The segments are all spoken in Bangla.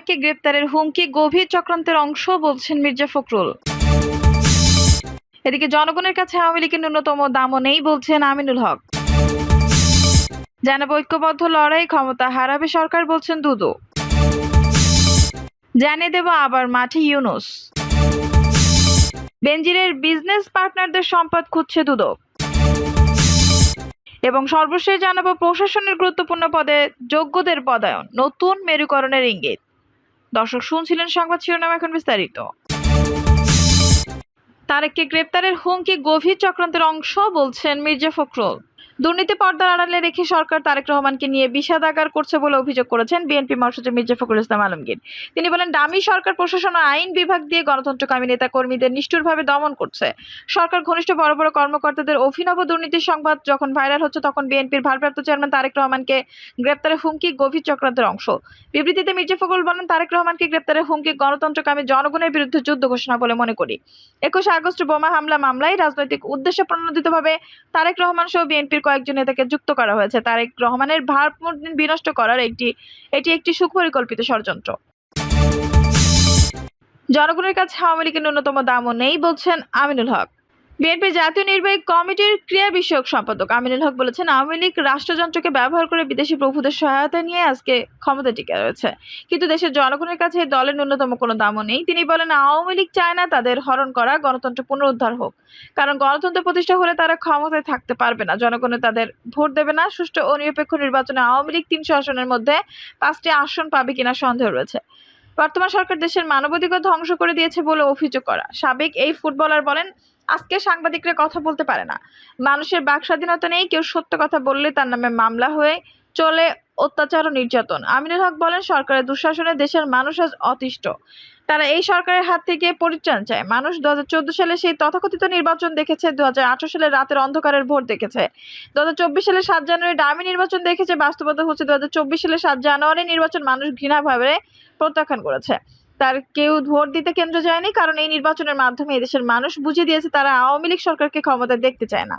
তারেককে গ্রেপ্তারের হুমকি গভীর চক্রান্তের অংশ বলছেন মির্জা ফখরুল। এদিকে জনগণের কাছে আওয়ামী লীগের ন্যূনতম দামও নেই বলছেন আমিনুল হক। জানাব ঐক্যবদ্ধ লড়াই ক্ষমতা হারাবে সরকার বলছেন দুদু। জানিয়ে দেব আবার মাঠে ইউনুস। বেঞ্জিরের বিজনেস পার্টনারদের সম্পদ খুঁজছে দুদক এবং সর্বশেষ জানাব প্রশাসনের গুরুত্বপূর্ণ পদে যোগ্যদের পদায়ন, নতুন মেরুকরণের ইঙ্গিত। দর্শক শুনছিলেন সংবাদ শিরোনাম এখন বিস্তারিত। তারেককে গ্রেপ্তারের হুমকি গভীর চক্রান্তের অংশ বলছেন মির্জা ফখরুল। দুর্নীতি পর্দার আড়ালে রেখে সরকার তারেক রহমানকে নিয়ে বিষাদাগার করছে বলে অভিযোগ করেছেন বিএনপি মহাসচিব মির্জা ফখরুল ইসলাম আলমগীর। তিনি বলেন ডামি সরকার, প্রশাসন ও আইন বিভাগ দিয়ে গণতন্ত্রকামী নেতা কর্মীদের নিষ্ঠুরভাবে দমন করছে। সরকার ঘনিষ্ঠ বড় বড় কর্মকর্তাদের অভিনব দুর্নীতির সংবাদ যখন ভাইরাল হচ্ছে, তখন বিএনপির ভারপ্রাপ্ত চেয়ারম্যান তারেক রহমানকে গ্রেপ্তারের হুমকি গভীর চক্রান্তের অংশ। বিবৃতিতে মির্জা ফখরুল বলেন, তারেক রহমানকে গ্রেপ্তারের হুমকি গণতন্ত্রকামী জনগণের বিরুদ্ধে যুদ্ধ ঘোষণা বলে মনে করি। একুশে আগস্ট বোমা হামলা মামলায় রাজনৈতিক উদ্দেশ্যে প্রণোদিতভাবে তারেক রহমান সহ বিএনপির কয়েকজন নেতাকে যুক্ত করা হয়েছে। তারেক রহমানের ভারমূর্তি বিনষ্ট করার একটি, এটি একটি সুপরিকল্পিত ষড়যন্ত্র। জনগণের কাছে আওয়ামী লীগের ন্যূনতম দামও নেই বলছেন আমিনুল হক। বিএনপির জাতীয় নির্বাহী কমিটির ক্রিয়া বিষয়ক সম্পাদক আমিনুল হক বলেছেন, আওয়ামী লীগ রাষ্ট্রযন্ত্রকে ব্যবহার করে বিদেশি প্রভুদের সহায়তা নিয়ে আজকে ক্ষমতা টিকে রয়েছে। কিন্তু দেশের জনগণের কাছে দলের ন্যূনতম কোনো দামও নেই। তিনি বলেন, আওয়ামী লীগ চায় না তাদের হরণ করা, গণতন্ত্র পুনরুদ্ধার হোক। কারণ গণতন্ত্র প্রতিষ্ঠা হলে তারা ক্ষমতায় থাকতে পারবে না। জনগণের তাদের ভোট দেবে না। সুষ্ঠু ও নিরপেক্ষ নির্বাচনে আওয়ামী লীগ তিনশো আসনের মধ্যে পাঁচটি আসন পাবে কিনা সন্দেহ রয়েছে। বর্তমান সরকার দেশের মানবাধিকার ধ্বংস করে দিয়েছে বলে অভিযোগ করা। সাবেক এই ফুটবলার বলেন আজকে সাংবাদিকরা কথা বলতে পারে না। মানুষের বাক স্বাধীনতা নেই, কেউ সত্য কথা বললে তার নামে মামলা হয়ে চলে অত্যাচার ও নির্যাতন। আমিনুল হক বলেন, সরকারের দুঃশাসনে দেশের মানুষ আজ অতিষ্ঠ। তারা এই সরকারের হাত থেকে পরিত্রাণ চায়। মানুষ দু হাজার চোদ্দ সালে সেই তথাকথিত নির্বাচন দেখেছে দু হাজার আঠারো সালে রাতের অন্ধকারের ভোট দেখেছে। দু হাজার চব্বিশ সালে সাত জানুয়ারি ডামি নির্বাচন দেখেছে, বাস্তবতা হচ্ছে দু হাজার চব্বিশ সালে সাত জানুয়ারি নির্বাচন মানুষ ঘৃণাভাবে প্রত্যাখ্যান করেছে। তার কেউ ভোট দিতে কেন্দ্র যায়নি কারণ এই নির্বাচনের মাধ্যমে এদেশের মানুষ বুঝিয়ে দিয়েছে তারা আওয়ামী লীগ সরকারকে ক্ষমতায় দেখতে চায় না।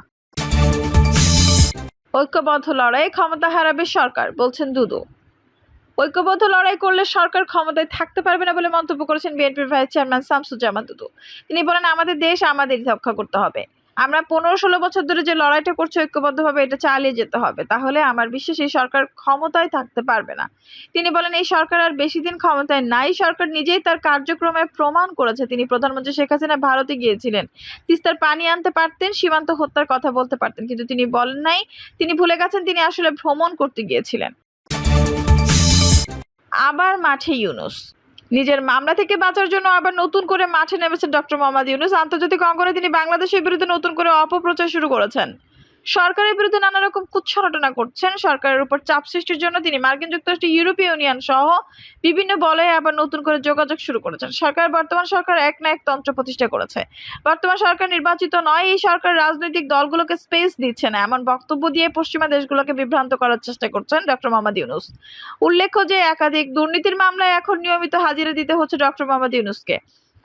ঐক্যবদ্ধ লড়াই ক্ষমতা হারাবে সরকার, বলছেন দুদু। ঐক্যবদ্ধ লড়াই করলে সরকার ক্ষমতায় থাকতে পারবে না বলে মন্তব্য করেছেন বিএনপির ভাইস চেয়ারম্যান শামসুজ্জামান দুদু। তিনি বলেন, আমাদের দেশ আমাদের রক্ষা করতে হবে। আমরা পনেরো ষোলো বছর ধরে যে লড়াইটা করছি ঐক্যবদ্ধভাবে এটা চালিয়ে যেতে হবে। তাহলে আমার বিশ্বাস এই সরকার ক্ষমতায় থাকতে পারবে না। তিনি বলেন, এই সরকার আর বেশি দিন ক্ষমতায় নাই। সরকার নিজেই তার কার্যক্রমে প্রমাণ করেছে। তিনি প্রধানমন্ত্রী শেখ হাসিনা ভারতে গিয়েছিলেন। তিস্তার পানি আনতে পারতেন, সীমান্ত হত্যার কথা বলতে পারতেন। কিন্তু তিনি বলেন নাই, তিনি ভুলে গেছেন, তিনি আসলে ভ্রমণ করতে গিয়েছিলেন। আবার মাঠে ইউনুস। নিজের মামলা থেকে বাঁচার জন্য আবার নতুন করে মাঠে নেমেছেন ডক্টর মোহাম্মদ ইউনুস। আন্তর্জাতিক অঙ্গনে তিনি বাংলাদেশের বিরুদ্ধে নতুন করে অপপ্রচার শুরু করেছেন। সরকারের বিরুদ্ধে নানা রকম কুচ্ছরটনা করছেন। সরকারের উপর চাপ সৃষ্টির জন্য তিনি মার্কিন যুক্তরাষ্ট্র ইউরোপীয় ইউনিয়ন সহ বিভিন্ন বলয়ে আবার নতুন করে যোগাযোগ শুরু করেছেন। সরকার, বর্তমান সরকার এক না এক তন্ত্র প্রতিষ্ঠা করেছে। বর্তমান সরকার নির্বাচিত নয়, এই সরকার রাজনৈতিক দলগুলোকে স্পেস দিচ্ছে না এমন বক্তব্য দিয়ে পশ্চিমা দেশগুলোকে বিভ্রান্ত করার চেষ্টা করছেন ডক্টর মোহাম্মদ ইউনুস। উল্লেখ্য যে একাধিক দুর্নীতির মামলায় এখন নিয়মিত হাজিরা দিতে হচ্ছে ডক্টর মোহাম্মদ ইউনুসকে।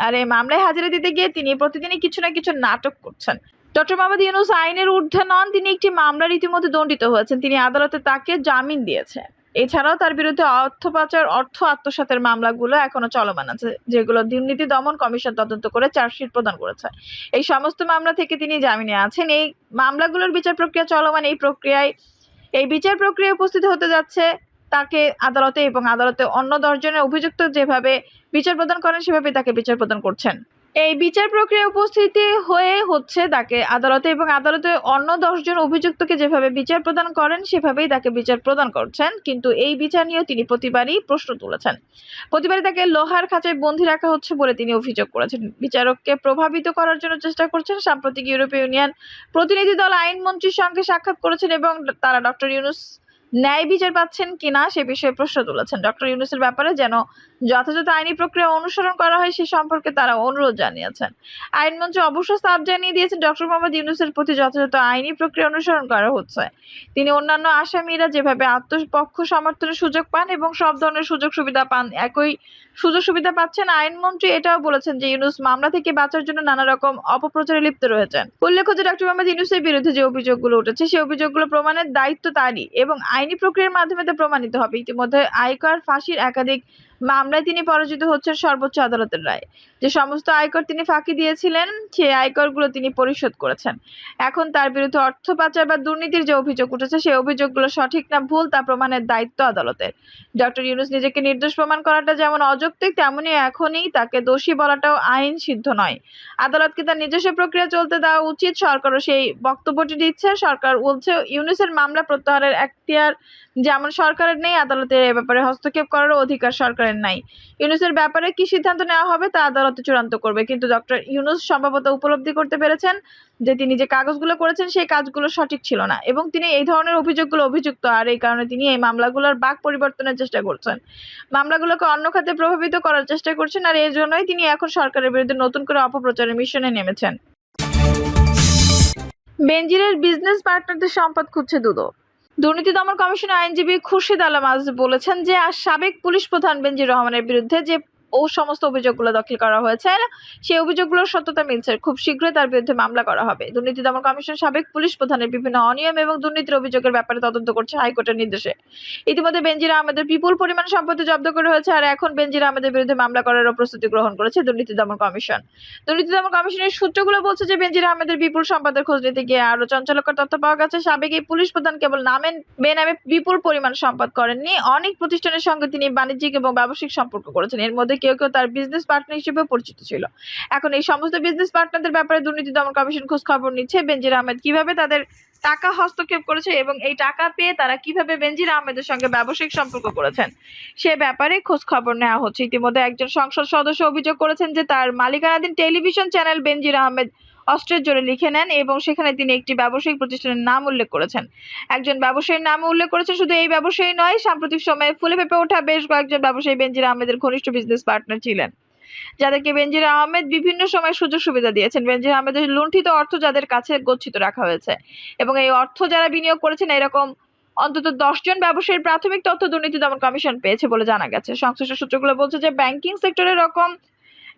আর এই মামলায় হাজিরা দিতে গিয়ে তিনি প্রতিদিনই কিছু না কিছু নাটক করছেন। ডক্টর মোহাম্মদ ইউনুস আইনের ঊর্ধ্বে নন, তিনি একটি মামলার ইতিমধ্যে দণ্ডিত হয়েছেন। তিনি আদালতে তাকে জামিন দিয়েছেন। এছাড়াও তার বিরুদ্ধে অর্থ পাচার, অর্থ আত্মসাতের মামলাগুলো এখনও চলমান আছে, যেগুলো দুর্নীতি দমন কমিশন তদন্ত করে চার্জশিট প্রদান করেছে। এই সমস্ত মামলা থেকে তিনি জামিনে আছেন। এই মামলাগুলোর বিচার প্রক্রিয়া চলমান, এই প্রক্রিয়ায়, এই বিচার প্রক্রিয়া উপস্থিত হতে যাচ্ছে তাকে আদালতে এবং আদালতে অন্য দশজনের অভিযুক্ত যেভাবে বিচার প্রদান করেন সেভাবে তাকে বিচার প্রদান করছেন। এই বিচার প্রক্রিয়া উপস্থিতি হয়ে হচ্ছে তাকে আদালতে এবং আদালতে অন্য দশজন অভিযুক্তকে যেভাবে বিচার প্রদান করেন, সেভাবেই তাকে বিচার প্রদান করছেন। কিন্তু এই বিচার নিয়েও তিনি প্রতিবারই প্রশ্ন তুলেছেন। প্রতিবারই তাকে লোহার খাঁচায় বন্দি রাখা হচ্ছে বলে তিনি অভিযোগ করেছেন। বিচারককে প্রভাবিত করার জন্য চেষ্টা করছেন সাম্প্রতিক ইউরোপীয় ইউনিয়ন প্রতিনিধি দল আইনমন্ত্রীর সঙ্গে সাক্ষাৎ করেছেন এবং তারা ডক্টর ইউনুস ন্যায় বিচার পাচ্ছেন কিনা সে বিষয়ে প্রশ্ন তুলেছেন। ডক্টর ইউনুসের ব্যাপারে যেন যথাযথ আইনি প্রক্রিয়া অনুসরণ করা হয় সে সম্পর্কে তারা অনুরোধ জানিয়েছেন। আইনমন্ত্রী অবশ্য সাফ জানিয়ে দিয়েছেন, ডক্টর মোহাম্মদ ইউনুসের প্রতি যথাযথ আইনি প্রক্রিয়া অনুসরণ করা হচ্ছে। তিনি অন্যান্য আসামিরা যেভাবে আত্মপক্ষ সমর্থনের সুযোগ পান এবং সব ধরনের সুযোগ সুবিধা পান, একই সুযোগ সুবিধা পাচ্ছেন। আইনমন্ত্রী এটাও বলেছেন যে ইউনুস মামলা থেকে বাঁচার জন্য নানা রকম অপপ্রচারে লিপ্ত রয়েছেন। উল্লেখ্য যে ডক্টর মোহাম্মদ ইউনুসের বিরুদ্ধে যে অভিযোগগুলো উঠেছে সেই অভিযোগগুলো প্রমাণের দায়িত্ব তারই এবং আইনি প্রক্রিয়ার মাধ্যমে তা প্রমাণিত হবে। ইতিমধ্যে আয়কর, ফাঁসির একাধিক মামলায় তিনি পরাজিত হচ্ছেন সর্বোচ্চ আদালতের রায়। যে সমস্ত আয়কর তিনি ফাঁকি দিয়েছিলেন, সেই আয়করগুলো তিনি পরিশোধ করেছেন। এখন তার বিরুদ্ধে অর্থ পাচার বা দুর্নীতির যে অভিযোগ উঠেছে, সেই অভিযোগগুলো সঠিক না ভুল তা প্রমাণের দায়িত্ব আদালতের। ডক্টর ইউনুস নিজেকে নির্দোষ প্রমাণ করাটা যেমন অযৌক্তিক, তেমনি এখনই তাকে দোষী বলাটাও আইন সিদ্ধ নয়। আদালতকে তার নিজস্ব প্রক্রিয়া চলতে দেওয়া উচিত, সরকারও সেই বক্তব্যটি দিচ্ছে। সরকার বলছে, ইউনুসের মামলা প্রত্যাহারের এখতিয়ার যেমন সরকারের নেই, আদালতের এ ব্যাপারে হস্তক্ষেপ করারও অধিকার সরকারের নাই। ইউনুসের ব্যাপারে কি সিদ্ধান্ত নেওয়া হবে তা আদালতে চূড়ান্ত করবে। কিন্তু ডক্টর ইউনুস সম্ভবত উপলব্ধি করতে পেরেছেন যে তিনি যে কাগজগুলো করেছেন সেই কাজগুলো সঠিক ছিল না এবং তিনি এই ধরনের অভিযোগগুলো অভিযুক্ত আর এই কারণে তিনি এই মামলাগুলোর বাক পরিবর্তনের চেষ্টা করছেন। মামলাগুলোকে অন্য খাতে প্রভাবিত করার চেষ্টা করছেন আর এর জন্যই তিনি এখন সরকারের বিরুদ্ধে নতুন করে অপপ্রচারের মিশনে নেমেছেন। বেনজিরের বিজনেস পার্টনারদের সম্পদ খুঁজছে দুদক। দুর্নীতি দমন কমিশনের আইনজীবী খুরশিদ আলম আজ বলেছেন যে আর সাবেক পুলিশ প্রধান বেনজির রহমানের বিরুদ্ধে যে ও সমস্ত অভিযোগগুলো দাখিল করা হয়েছে। সেই অভিযোগগুলোর সত্যতা মিলছে। খুব শীঘ্রই তার বিরুদ্ধে মামলা করা হবে। দুর্নীতি দমন কমিশন সাবেক পুলিশ প্রধানের বিভিন্ন অনিয়ম এবং দুর্নীতির অভিযোগের ব্যাপারে তদন্ত করছে হাইকোর্টের নির্দেশে। ইতিমধ্যে বেনজির আহমেদের বিপুল পরিমাণ সম্পত্তি জব্দ করা হয়েছে আর এখন বেনজির আহমেদের বিরুদ্ধে মামলা করারও প্রস্তুতি গ্রহণ করেছে দুর্নীতি দমন কমিশন। দুর্নীতি দমন কমিশনের সূত্রগুলো বলছে যে বেনজির আহমেদের বিপুল সম্পদের খোঁজ নিতে গিয়ে আরও চঞ্চলকর তথ্য পাওয়া গেছে। সাবেক এই পুলিশ প্রধান কেবল নামে বেনামে বিপুল পরিমাণ সম্পদ করেননি। অনেক প্রতিষ্ঠানের সঙ্গে তিনি বাণিজ্যিক এবং ব্যবসায়িক সম্পর্ক করেছেন। এর মধ্যে কেউ কেউ তার বিজনেস পার্টনার হিসেবে পরিচিত ছিল। এখন এই সমস্ত বিজনেস পার্টনারদের ব্যাপারে দুর্নীতি দমন কমিশন খোঁজ খবর নিচ্ছে বেঞ্জির আহমেদ। কীভাবে তাদের টাকা হস্তক্ষেপ করেছে এবং এই টাকা পেয়ে তারা কীভাবে বেনজির আহমেদের সঙ্গে ব্যবসায়িক সম্পর্ক করেছেন, সে ব্যাপারে খোঁজ খবর নেওয়া হচ্ছে। ইতিমধ্যে একজন সংসদ সদস্য অভিযোগ করেছেন যে তার মালিকানাধীন টেলিভিশন চ্যানেল বেনজির আহমেদ অস্ত্রের জোরে লিখে নেন এবং সেখানে তিনি একটি ব্যবসায়িক প্রতিষ্ঠানের নাম উল্লেখ করেছেন। একজন ব্যবসায়ীর নাম উল্লেখ করেছেন শুধু এই ব্যবসায়ী নয়, সাম্প্রতিক সময়ে ফুলে ফেপে ওঠা বেশ কয়েকজন ব্যবসায়ী বেনজির আহমেদের ঘনিষ্ঠ বিজনেস পার্টনার ছিলেন। যাদেরকে বেনজির আহমেদ বিভিন্ন সময় সুযোগ সুবিধা দিয়েছেন। বেনজির আহমেদের লুণ্ঠিত অর্থ যাদের কাছে গচ্ছিত রাখা হয়েছে এবং এই অর্থ যারা বিনিয়োগ করেছেন, এরকম অন্তত দশজন ব্যবসায়ীর প্রাথমিক তথ্য দুর্নীতি দমন কমিশন পেয়েছে বলে জানা গেছে। সংশ্লিষ্ট সূত্রগুলো বলছে যে ব্যাংকিং সেক্টরে এরকম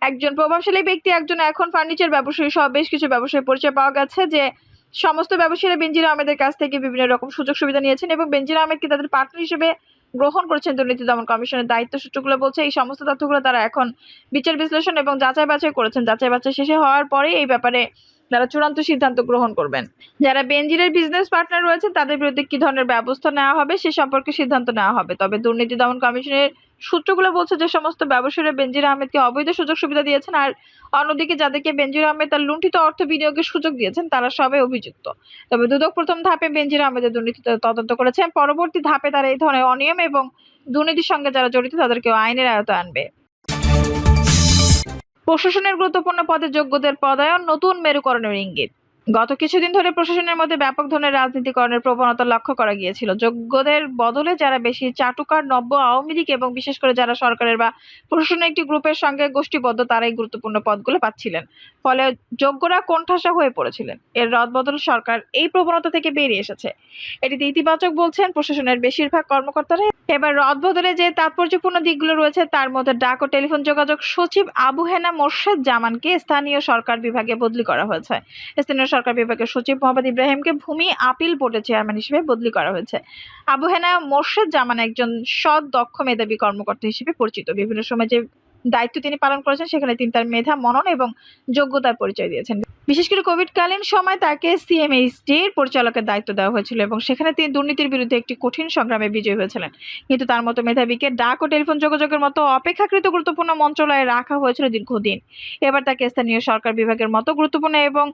একজন প্রভাবশালী ব্যক্তি, একজন এখন ফার্নিচার ব্যবসায়ী, সহ বেশ কিছু ব্যবসায়ী পরিচয় পাওয়া গেছে যে সমস্ত ব্যবসায়ীরা বেঞ্জির আহমেদের কাছ থেকে বিভিন্ন রকম সুযোগ সুবিধা নিয়েছেন এবং বেঞ্জির আহমেদকে তাদের পার্টনার হিসেবে গ্রহণ করেছেন দুর্নীতি দমন কমিশনের দায়িত্ব সূত্রগুলো বলছে। এই সমস্ত তথ্যগুলো তারা এখন বিচার, বিশ্লেষণ এবং যাচাই বাছাই করেছেন। যাচাই বাছাই শেষে হওয়ার পরে এই ব্যাপারে তারা চূড়ান্ত সিদ্ধান্ত গ্রহণ করবেন। যারা বেনজিরের বিজনেস পার্টনার রয়েছেন তাদের বিরুদ্ধে কি ধরনের ব্যবস্থা নেওয়া হবে সে সম্পর্কে সিদ্ধান্ত নেওয়া হবে। তবে দুর্নীতি দমন কমিশনের সূত্রগুলো বলছে যে, সমস্ত ব্যবসায়ীরা বেনজির আহমেদকে অবৈধ সুযোগ সুবিধা দিয়েছেন আর অন্যদিকে যাদেরকে বেনজির আহমেদ তার লুণ্ঠিত অর্থ বিনিয়োগের সুযোগ দিয়েছেন, তারা সবাই অভিযুক্ত। তবে দুদক প্রথম ধাপে বেনজির আহমেদের দুর্নীতি তদন্ত করেছেন, পরবর্তী ধাপে তারা এই ধরনের অনিয়ম এবং দুর্নীতির সঙ্গে যারা জড়িত, তাদেরকেও আইনের আয়তায় আনবে। প্রশাসনের গুরুত্বপূর্ণ পদে যোগ্যদের পদায়ন নতুন মেরুকরণের ইঙ্গিত। গত কিছুদিন ধরে প্রশাসনের মধ্যে ব্যাপক ধরনের রাজনীতিকরণের প্রবণতা লক্ষ্য করা গিয়েছিল। যোগ্যদের বদলে যারা বেশি চাটুকার, নব্য আওয়ামী লীগ এবং বিশেষ করে যারা সরকারের বা প্রশাসনের একটি গ্রুপের সঙ্গে গোষ্ঠীবদ্ধ, তারাই গুরুত্বপূর্ণ পদগুলো পাচ্ছিলেন। ফলে যোগ্যরা কোণঠাসা হয়ে পড়েছিলেন। এর রদবদল সরকার এই প্রবণতা থেকে বেরিয়ে এসেছে। এটিতে ইতিবাচক বলছেন প্রশাসনের বেশিরভাগ কর্মকর্তারা। এবার রদবদলে যে তাৎপর্যপূর্ণ দিকগুলো রয়েছে, তার মধ্যে ডাক ও টেলিফোন যোগাযোগ সচিব আবু হেনা মোর্শেদ জামানকে স্থানীয় সরকার বিভাগে বদলি করা হয়েছে। স্থানীয় সরকার বিভাগের সচিব মোহাম্মদ ইব্রাহিমকে ভূমি আপিল বোর্ডের চেয়ারম্যান হিসেবে বদলি করা হয়েছে। আবু হেনা মোর্শেদ জামান একজন সৎ, দক্ষ, মেধাবী কর্মকর্তা হিসেবে পরিচিত। বিভিন্ন সময় যে দায়িত্ব তিনি পালন করেছেন, সেখানে তিনি তার মেধা, মনন এবং যোগ্যতার পরিচয় দিয়েছেন। বিশেষ করে কোভিডকালীন সময় তাকে সিএমএইচডির পরিচালকের দায়িত্ব দেওয়া হয়েছিল এবং সেখানে তিনি দুর্নীতির বিরুদ্ধে একটি কঠিন সংগ্রামে বিজয়ী হয়েছিলেন। কিন্তু তার মতো মেধাবীকে ডাক ও টেলিফোন যোগাযোগের মতো অপেক্ষাকৃত গুরুত্বপূর্ণ মন্ত্রণালয়ে রাখা হয়েছিল দীর্ঘদিন। এবার তাকে স্থানীয় সরকার বিভাগের মতো গুরুত্বপূর্ণ এবং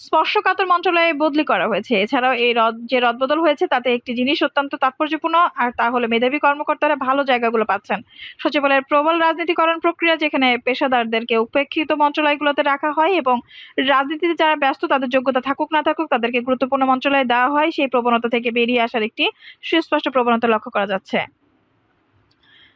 স্পর্শকাতর মন্ত্রণালয়ে বদলি করা হয়েছে। এছাড়াও এই রদ, যে রদবদল হয়েছে, তাতে একটি জিনিস অত্যন্ত তাৎপর্যপূর্ণ, আর তা হলো মেধাবী কর্মকর্তারা ভালো জায়গাগুলো পাচ্ছেন। সচিবালয়ের প্রবল রাজনীতিকরণ প্রক্রিয়া, যেখানে পেশাদারদেরকে উপেক্ষিত মন্ত্রণালয়গুলোতে রাখা হয় এবং রাজনীতিতে যারা ব্যস্ত, তাদের যোগ্যতা থাকুক না থাকুক, তাদেরকে গুরুত্বপূর্ণ মন্ত্রণালয়ে দেওয়া হয়। সেই প্রবণতা থেকে বেরিয়ে আসার একটি সুস্পষ্ট প্রবণতা লক্ষ্য করা যাচ্ছে।